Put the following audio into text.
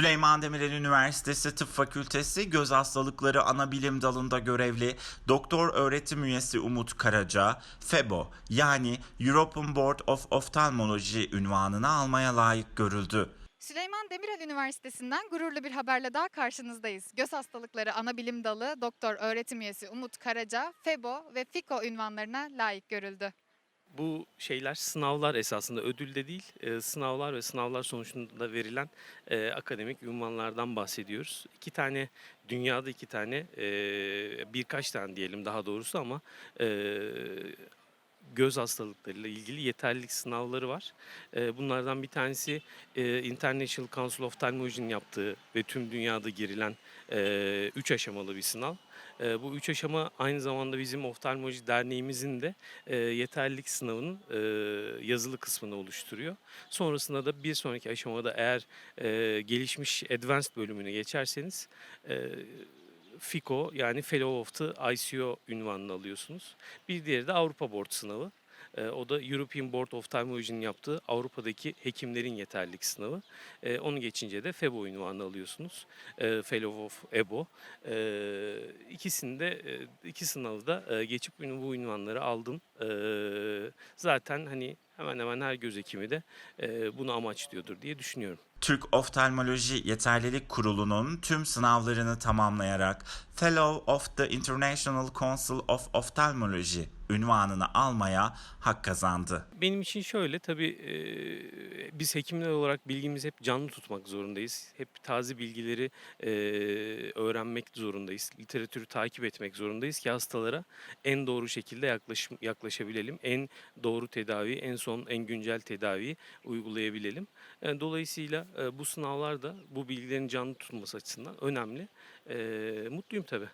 Süleyman Demirel Üniversitesi Tıp Fakültesi Göz Hastalıkları Anabilim Dalı'nda görevli doktor öğretim üyesi Umut Karaca, FEBO yani European Board of Ophthalmology ünvanını almaya layık görüldü. Süleyman Demirel Üniversitesi'nden gururlu bir haberle daha karşınızdayız. Göz hastalıkları anabilim dalı doktor öğretim üyesi Umut Karaca, FEBO ve FIKO ünvanlarına layık görüldü. Bu şeyler sınavlar esasında ödülde değil, e, sınavlar ve sınavlar sonucunda verilen e, akademik ünvanlardan bahsediyoruz. İki tane, dünyada iki tane, e, birkaç tane diyelim daha doğrusu ama e, göz hastalıklarıyla ilgili yeterlilik sınavları var. Bunlardan bir tanesi International Council of Ophthalmology'nin yaptığı ve tüm dünyada girilen e, üç aşamalı bir sınav. Bu üç aşama aynı zamanda bizim oftalmoloji derneğimizin de e, yeterlilik sınavının e, yazılı kısmını oluşturuyor. Sonrasında da bir sonraki aşamada eğer e, gelişmiş advanced bölümüne geçerseniz e, FICO yani Fellow of the ICO ünvanını alıyorsunuz. Bir diğeri de Avrupa Board sınavı. E, o da European Board of Ophthalmology'nin yaptığı Avrupa'daki hekimlerin yeterlilik sınavı. E, onu geçince de FEBO ünvanını alıyorsunuz. E, Fellow of EBO. E, ikisinde e, iki sınavı da e, geçip bu ünvanları aldım. E, zaten hani hemen hemen her göz hekimi de e, bunu amaçlıyordur diye düşünüyorum. Türk Oftalmoloji Yeterlilik Kurulu'nun tüm sınavlarını tamamlayarak Fellow of the International Council of Ophthalmology ünvanını almaya hak kazandı. Benim için şöyle tabii e, biz hekimler olarak bilgimizi hep canlı tutmak zorundayız. Hep taze bilgileri e, öğrenmek zorundayız. Literatürü takip etmek zorundayız ki hastalara en doğru şekilde yaklaş, yaklaşabilelim. En doğru tedavi, en son en güncel tedaviyi uygulayabilelim. Dolayısıyla e, bu sınavlar da bu bilgilerin canlı tutulması açısından önemli. E, mutluyum tabii.